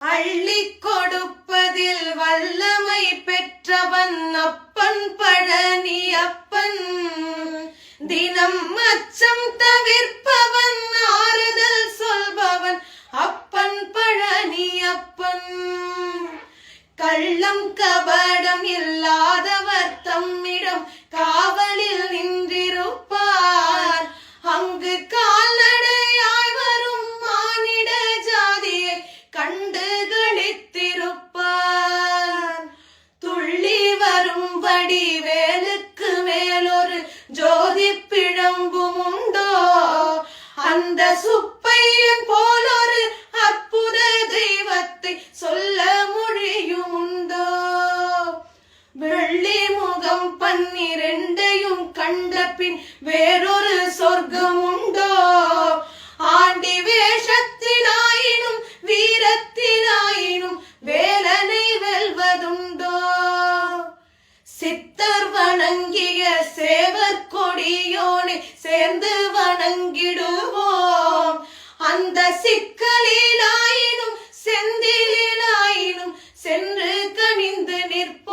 அள்ளி கொடுப்பதில் வல்லமை பெற்றவன் அப்பன் பழனி அப்பன். தினம் அச்சம் தவிர்ப்பவன் ஆறுதல் சொல்பவன் அப்பன் பழனி அப்பன். கள்ளம் கபடம் இல்லாதவர் அடி வேலுக்கு மேலொரு ஜோதி பிழம்பும் உண்டோ அந்த சுப்பையன் போலொரு அற்புத தெய்வத்தை சொல்ல மொழியும் உண்டோ வெள்ளி முகம் பன்னிரெண்டையும் கண்ட பின் வேறொரு சொர்க்கம் சித்தர் வணங்கிய சேவர் கொடியோனை சேர்ந்து வணங்கிடுவோம். அந்த சிக்கலிலாயினும் செந்திலாயினும் சென்று கணிந்து நிற்ப